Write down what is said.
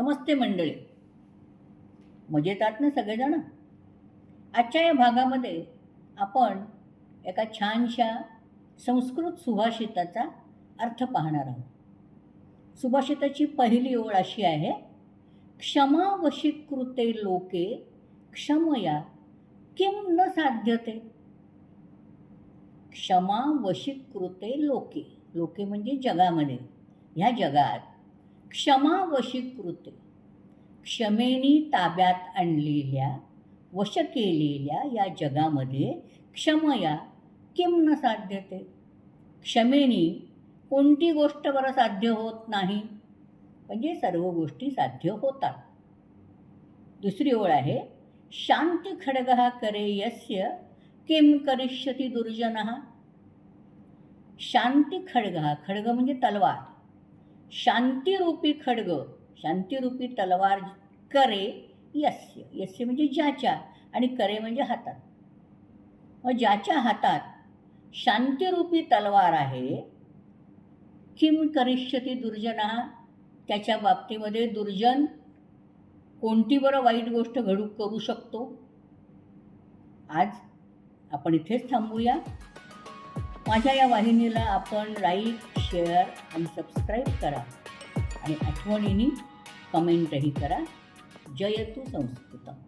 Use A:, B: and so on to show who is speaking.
A: नमस्ते मंडळी. मजेतात ना सगळेजण? आजच्या या भागामध्ये आपण एका छानशा संस्कृत सुभाषिताचा अर्थ पाहणार आहोत. सुभाषिताची पहिली ओळ अशी आहे क्षमावशीकृते लोके क्षमया किम न साध्यते? क्षमा वशीकृते लोके. लोके म्हणजे जगामध्ये. ह्या जगात क्षमा वशीकृते क्षमेनी ताब्यात आणलेल्या वश केलेल्या या जगामध्ये क्षमया किम न साध्यते क्षमेनी कोणती गोष्ट बरं साध्य होत नाही? म्हणजे सर्व गोष्टी साध्य होतात. दुसरी ओळ आहे शांती खडग करे यस्य किम करिष्यती दुर्जन. शांती खडग खडग म्हणजे तलवार. शांतिरूपी खडग शांतिरूपी तलवार करे यस्य यस्य म्हणजे ज्याच्या आणि करे म्हणजे हातात. मग ज्याच्या हातात शांतिरूपी तलवार आहे किम करिष्यती दुर्जना त्याच्या बाबतीमध्ये दुर्जन कोणती बरं वाईट गोष्ट घडू करू शकतो? आज आपण इथेच थांबूया. माझ्या या वाहिनीला आपण लाईक शेअर आणि सबस्क्राईब करा. आणि आठवणीने कमेंटही करा. जयतु संस्कृतम.